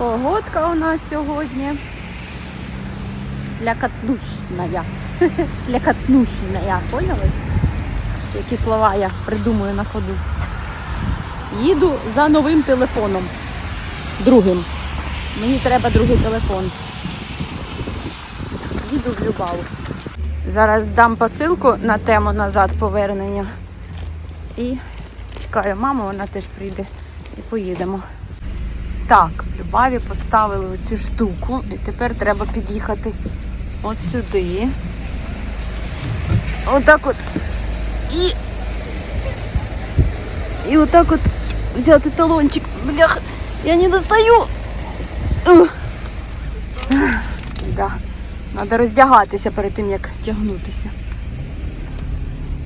Погодка у нас сьогодні. Слякотнушная. Слякотнушная. Поняли? Які слова я придумую на ходу. Їду за новим телефоном. Другим. Мені треба другий телефон. Їду в Любаву. Зараз здам посилку на тему назад повернення. І чекаю маму, вона теж прийде і поїдемо. Так, в Любаві поставили оцю штуку, і тепер треба під'їхати от сюди. Отак от. І. І отак от взяти талончик. Блях, я не достаю. Да. Треба роздягатися перед тим, як тягнутися.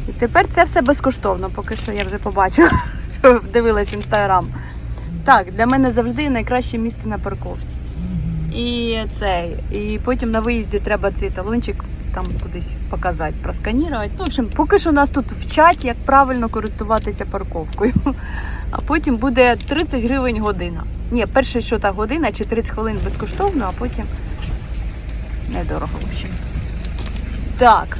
І тепер це все безкоштовно, поки що я вже побачила. Дивилась інстаграм. Так, для мене завжди найкраще місце на парковці. І цей. І потім на виїзді треба цей талончик там кудись показати, просканірувати. Ну, в общем, поки що нас тут вчать, як правильно користуватися парковкою. А потім буде 30 гривень година. Ні, перше, що та година чи 30 хвилин безкоштовно, а потім недорого, в общем. Так,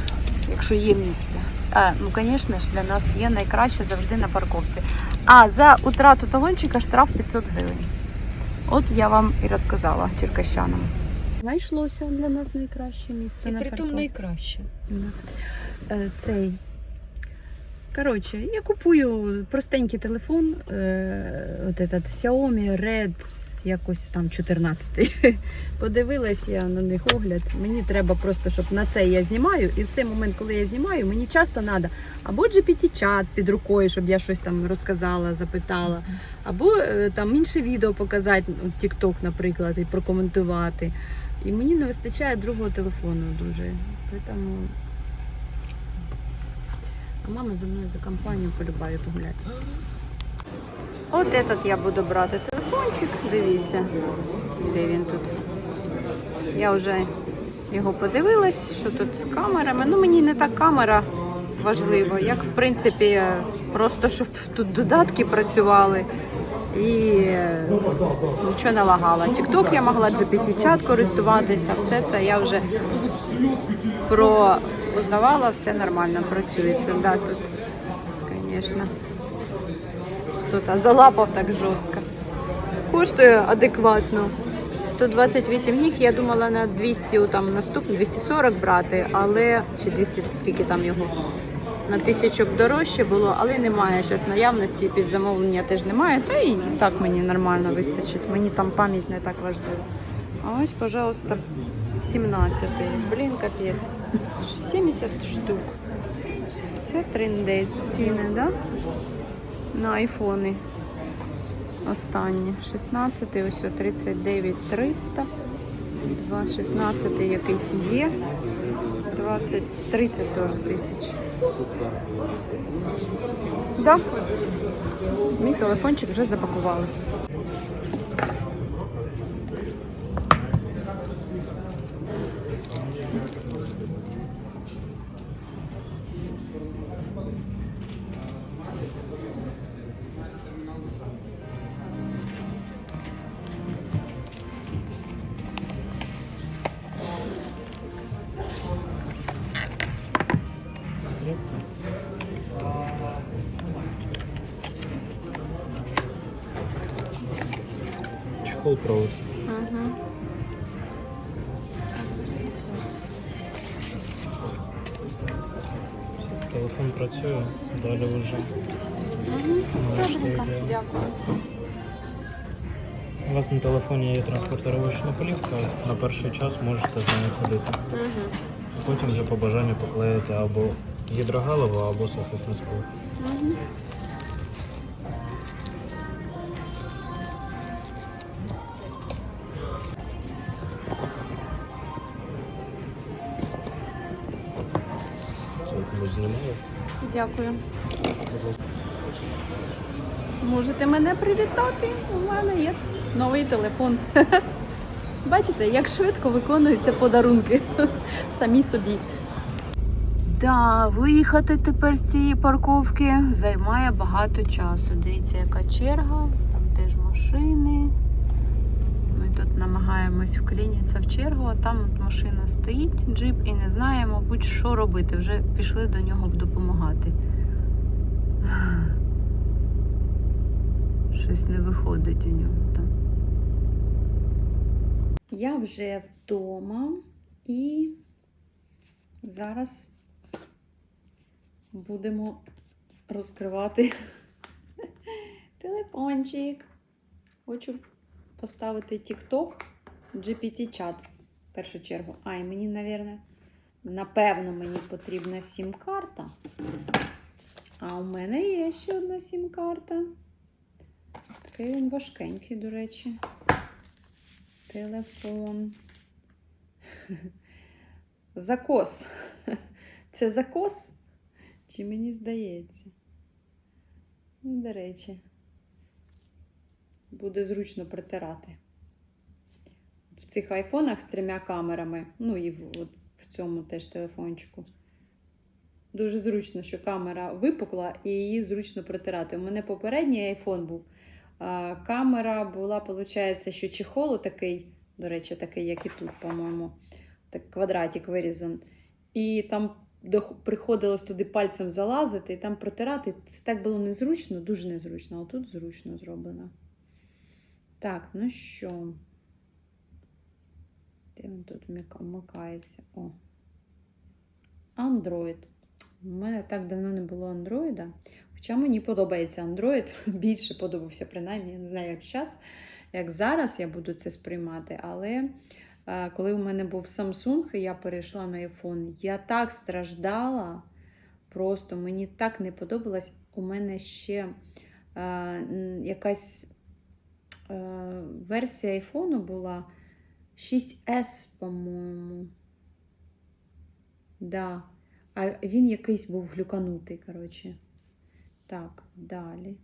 якщо є місце. А, ну, звісно ж, для нас є найкраще завжди на парковці. А за утрату талончика штраф 500 гривень. От я вам і розказала черкащанам. Знайшлося для нас найкраще місце І на притом найкраще. Е, Цей. Коротше, я купую простенький телефон, е, от этот Xiaomi Red, якось там 14. Подивилась я на них огляд. Мені треба просто, щоб на це я знімаю. І в цей момент, коли я знімаю, мені часто треба або GPT-чат під рукою, щоб я щось там розказала, запитала, або е, там інше відео показати, ну, TikTok, наприклад, і прокоментувати. І мені не вистачає другого телефону дуже. Тому а мама за мною за компанію полюбає погуляти. От этот я буду брати телефончик. Дивіться, де він тут. Я вже його подивилась, що тут з камерами. Ну, мені не так камера важлива, як в принципі, просто щоб тут додатки працювали. І е, нічого не лагала. Тікток я могла GPT-чат користуватися, все це я вже про узнавала, все нормально працюється. Да, тут, звісно. Хто-то залапав так жорстко. Коштує адекватно. 128 гіг, я думала на 200, там наступний 240 брати, але чи 200, скільки там його. На тисячу б дорожче було, але немає зараз наявності, під замовлення теж немає. Та і так мені нормально вистачить. Мені там пам'ять не так важлива. А ось, пожалуйста, 17. Блін, капець. 70 штук. Це трендець ціни, да? На айфони. Останні. 16, ось о 39 300. 2, 16 якийсь є. 20, 30 теж тисяч. Да. Мій телефончик вже запакували. Провод. Угу. Телефон працює, далі вже. Добренько, дякую. У вас на телефоні є транспортировочна плівка, на перший час можете з нею ходити. Угу. Потім вже по бажанню поклеїти або гідрогалову, або захисне скло. Угу. Це знімали. Дякую. Можете мене привітати. У мене є новий телефон. Бачите, як швидко виконуються подарунки самі собі. Да, виїхати тепер з цієї парковки займає багато часу. Дивіться, яка черга, там теж машини. Ми намагаємось вклінитися в чергу, а там от машина стоїть, джип, і не знає, мабуть, що робити. Вже пішли до нього допомагати. Щось не виходить у нього там. Я вже вдома і зараз будемо розкривати телефончик. Хочу поставити TikTok, GPT-чат в першу чергу. А, і мені, напевно, напевно, мені потрібна сім-карта. А у мене є ще одна сім-карта. Такий він важкенький, до речі. Телефон. Закос. Це закос? Чи мені здається? Ну, до речі, буде зручно притирати. В цих айфонах з трьома камерами, ну і в, от в цьому теж телефончику. Дуже зручно, що камера випукла і її зручно притирати. У мене попередній айфон був. А, камера була, виходить, що чехол такий, до речі, такий, як і тут, по-моєму, так квадратик вирізан. І там приходилось туди пальцем залазити і там протирати. Це так було незручно, дуже незручно, а тут зручно зроблено. Так, ну що? Де він тут вмика- вмикається? О. Android. У мене так давно не було Android. Хоча мені подобається Android, більше подобався, принаймні, я не знаю, як зараз, як зараз я буду це сприймати. Але е, коли у мене був Samsung, і я перейшла на iPhone, я так страждала. Просто мені так не подобалось. У мене ще е, якась е, версія айфону була 6S, по-моєму. Да. А він якийсь був глюканутий, коротше. Так, далі.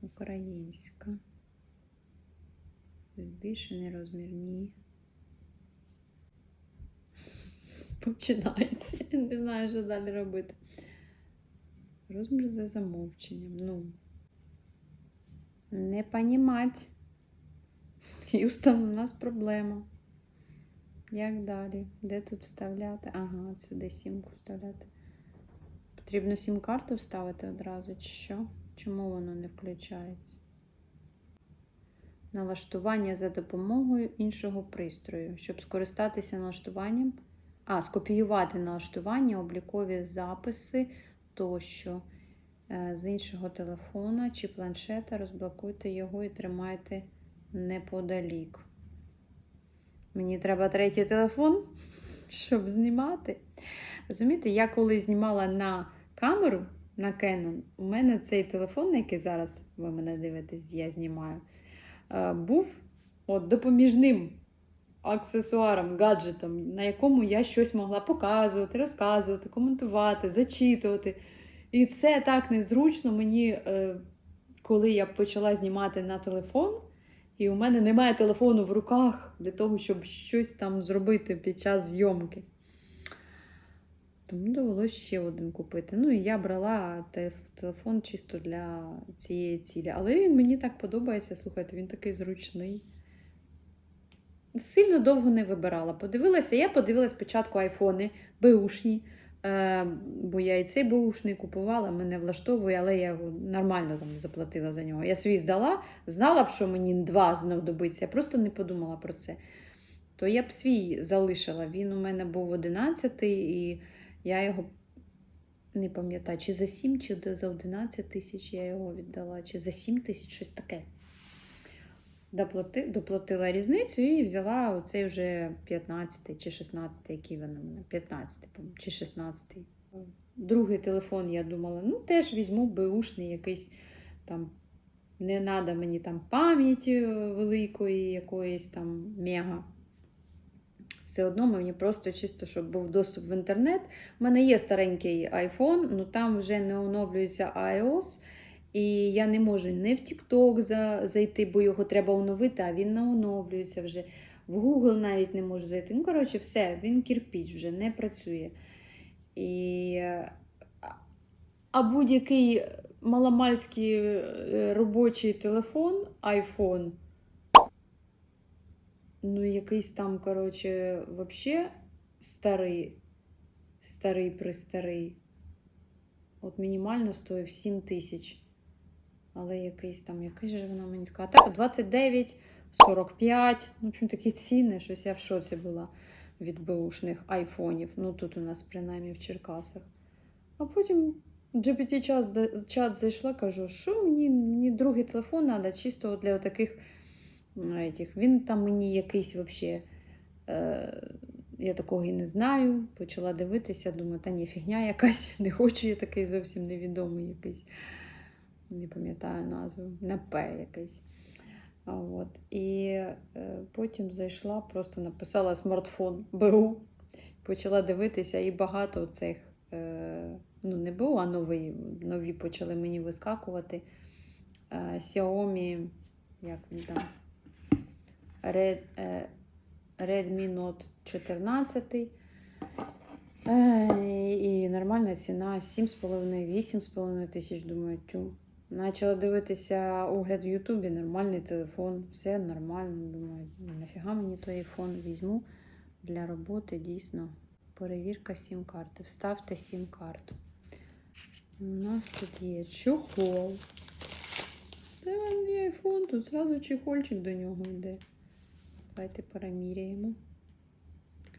Українська. Збільшений розмір ні. Починається. Не знаю, що далі робити. Розмір за замовченням. Ну. Не понімать. Х'юстон, у нас проблема. Як далі? Де тут вставляти? Ага, сюди сімку вставляти. Потрібно сім-карту вставити одразу, чи що? Чому воно не включається? Налаштування за допомогою іншого пристрою. Щоб скористатися налаштуванням. А, скопіювати налаштування, облікові записи тощо. Е, З іншого телефона чи планшета розблокуйте його і тримайте неподалік. Мені треба третій телефон, щоб знімати. Розумієте, я коли знімала на камеру на Canon, у мене цей телефон, на який зараз ви мене дивитесь, я знімаю, е, був от допоміжним аксесуаром, гаджетом, на якому я щось могла показувати, розказувати, коментувати, зачитувати. І це так незручно мені, е, коли я почала знімати на телефон. І у мене немає телефону в руках для того, щоб щось там зробити під час зйомки. Тому довелося ще один купити. Ну і я брала телефон чисто для цієї цілі. Але він мені так подобається. Слухайте, він такий зручний. Сильно довго не вибирала. Подивилася, я подивилася спочатку айфони беушні. Е, бо я і цей беушний купувала, мене влаштовує, але я його нормально там заплатила за нього. Я свій здала, знала б, що мені два знадобиться, я просто не подумала про це. То я б свій залишила. Він у мене був 11 і я його не пам'ятаю, чи за 7, чи за 11 тисяч я його віддала, чи за 7 тисяч, щось таке. Доплати, доплатила різницю і взяла оцей вже 15 чи 16, який він мене, 15 чи 16. Другий телефон я думала, ну теж візьму беушний якийсь там. Не треба мені там пам'яті великої, якоїсь там мега. Все одно мені просто чисто, щоб був доступ в інтернет. У мене є старенький iPhone, але там вже не оновлюється iOS. І я не можу не в TikTok за, зайти, бо його треба оновити, а він не оновлюється вже. В Google навіть не можу зайти. Ну, коротше, все, він кирпіч вже не працює. І... А будь-який маломальський е, робочий телефон, iPhone, ну, якийсь там, коротше, вообще старий, старий престарий. От мінімально стоїв 7 тисяч. Але якийсь там, який же вона мені сказала? Так, 29, 45. Ну, общем, такі ціни, щось я в шоці була від беушних айфонів. Ну, тут у нас, принаймні, в Черкасах. А потім GPT чат, зайшла, кажу, що мені, мені другий телефон треба чисто для таких. Він там мені якийсь вообще. Е, я такого і не знаю. Почала дивитися, думаю, та ні, фігня якась, не хочу я такий зовсім невідомий якийсь. Не пам'ятаю назву, на П якийсь. От. І е, потім зайшла, просто написала смартфон БУ, почала дивитися, і багато цих, е, ну не БУ, а нові, нові почали мені вискакувати. Е, Xiaomi, як він там? Red, Redmi Note 14. Е, і нормальна ціна 7,5-8,5 тисяч, думаю, тю. Почала дивитися огляд в Ютубі, нормальний телефон, все нормально. Думаю, «Ну, нафіга мені той айфон візьму для роботи, дійсно. Перевірка сім-карти. Вставте сім-карту. У нас тут є чохол. Це не айфон, тут зразу чехольчик до нього йде. Давайте переміряємо.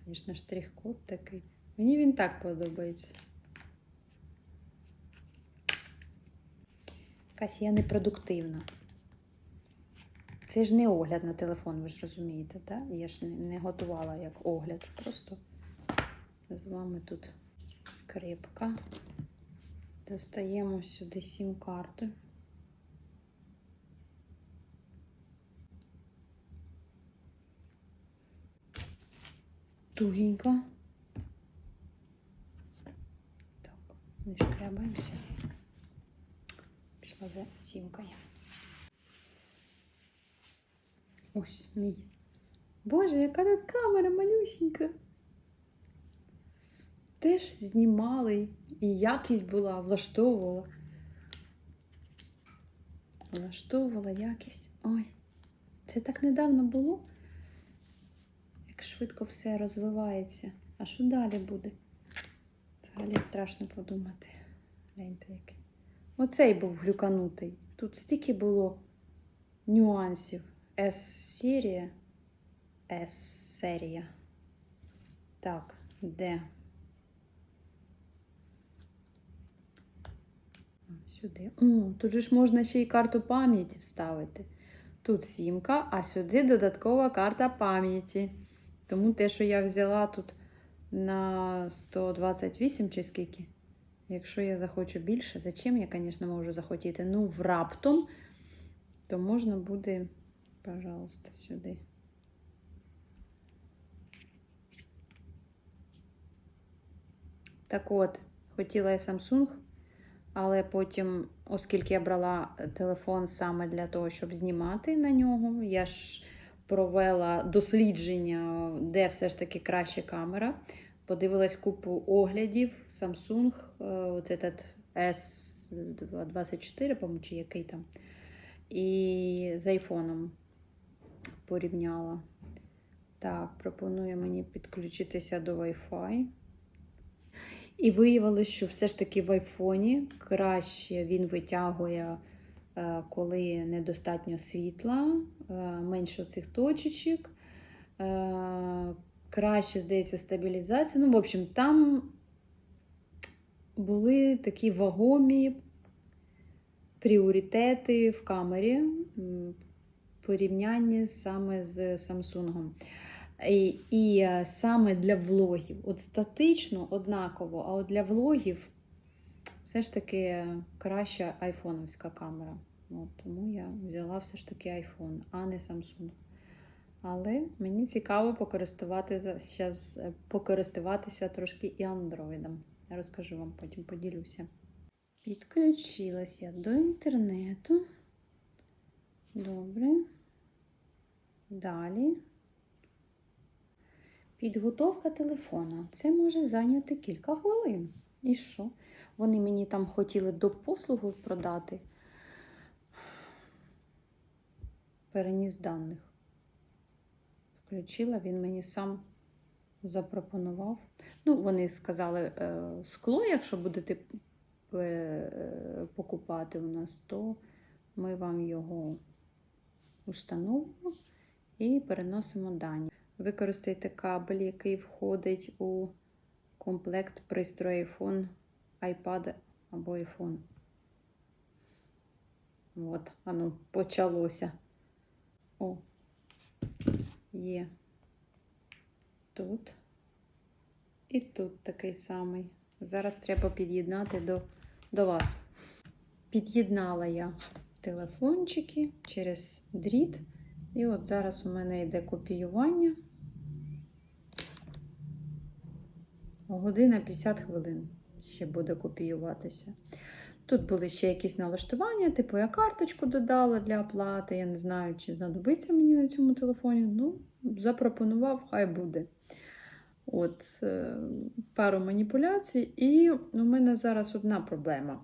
Звісно, штрих-код такий. Мені він так подобається. Якась я непродуктивна. Це ж не огляд на телефон, ви ж розумієте, так? Я ж не, готувала як огляд. Просто з вами тут скрипка. Достаємо сюди сім-карту. Тугенько. Так, не шкрябаємося. Пішла за сімкою. Ось мій. Боже, яка тут камера малюсенька. Теж знімали, і якість була, влаштовувала. Влаштовувала якість. Ой, це так недавно було. Як швидко все розвивається. А що далі буде? Взагалі страшно подумати. Гляньте який. Оцей був глюканутий. Тут стільки було нюансів. С-серія. С-серія. Так, де? Сюди. О, тут же ж можна ще й карту пам'яті вставити. Тут сімка, а сюди додаткова карта пам'яті. Тому те, що я взяла тут на 128 чи скільки. Якщо я захочу більше, зачем я, звісно, можу захотіти? Ну, в раптом, то можна буде, пожалуйста, сюди. Так от, хотіла я Samsung, але потім, оскільки я брала телефон саме для того, щоб знімати на нього, я ж провела дослідження, де все ж таки краща камера. Подивилась купу оглядів Samsung, е, этот S24, по-моєму, чи який там. І з айфоном порівняла. Так, пропонує мені підключитися до Wi-Fi. І виявилось, що все ж таки в айфоні краще він витягує, е, коли недостатньо світла, е, менше цих точечок. Краще, здається, стабілізація. Ну, в общем, там були такі вагомі пріоритети в камері м, порівнянні саме з Samsung. І, і е, саме для влогів. От статично однаково, а от для влогів все ж таки краща айфоновська камера. От, тому я взяла все ж таки iPhone, а не Samsung. Але мені цікаво покористуватися, покористуватися трошки і андроїдом. Я розкажу вам, потім поділюся. Підключилась я до інтернету. Добре. Далі. Підготовка телефона. Це може зайняти кілька хвилин. І що? Вони мені там хотіли до послугу продати. Переніс даних. Включила, він мені сам запропонував. Ну, вони сказали, е, скло, якщо будете е, покупати у нас, то ми вам його установимо і переносимо дані. Використайте кабель, який входить у комплект пристрою iPhone, iPad або iPhone. От, ану, почалося. О, є тут. І тут такий самий. Зараз треба під'єднати до, до вас. Під'єднала я телефончики через дріт. І от зараз у мене йде копіювання. Година 50 хвилин ще буде копіюватися. Тут були ще якісь налаштування, типу я карточку додала для оплати. Я не знаю, чи знадобиться мені на цьому телефоні. Ну, запропонував, хай буде. От, е, пару маніпуляцій. І у мене зараз одна проблема.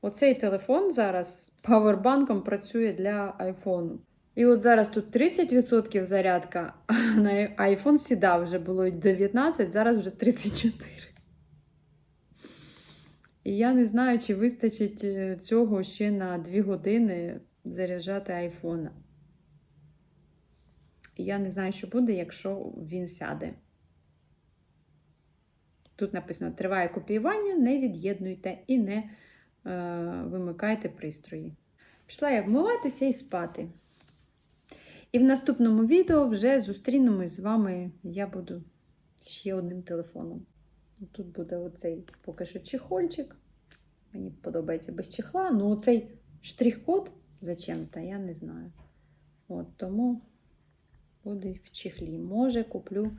Оцей телефон зараз павербанком працює для айфону. І от зараз тут 30% зарядка, а на iPhone сідав вже було 19, зараз вже 34. І я не знаю, чи вистачить е, цього ще на 2 години заряджати айфона. Я не знаю, що буде, якщо він сяде. Тут написано: триває копіювання, не від'єднуйте і не е, вимикайте пристрої. Пішла я вмиватися і спати. І в наступному відео вже зустрінемось з вами. Я буду ще одним телефоном. Тут буде оцей поки що чехольчик. Мені подобається без чехла. Ну, оцей штрих-код зачем-то, я не знаю. От, тому буде в чехлі. Може, куплю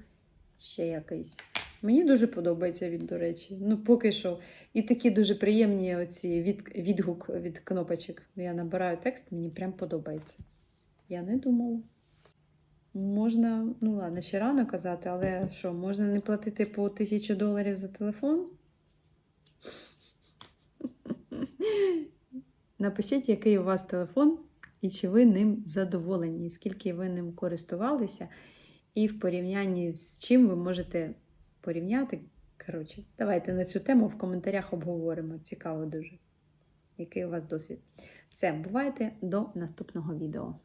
ще якийсь. Мені дуже подобається він, до речі. Ну, поки що. І такі дуже приємні оці від, відгук від кнопочок. Я набираю текст, мені прям подобається. Я не думала. Можна, ну ладно, ще рано казати, але що, можна не платити по тисячу доларів за телефон? Напишіть, який у вас телефон і чи ви ним задоволені, скільки ви ним користувалися, і в порівнянні з чим ви можете порівняти. Коротше, давайте на цю тему в коментарях обговоримо. Цікаво дуже, який у вас досвід. Все, бувайте до наступного відео.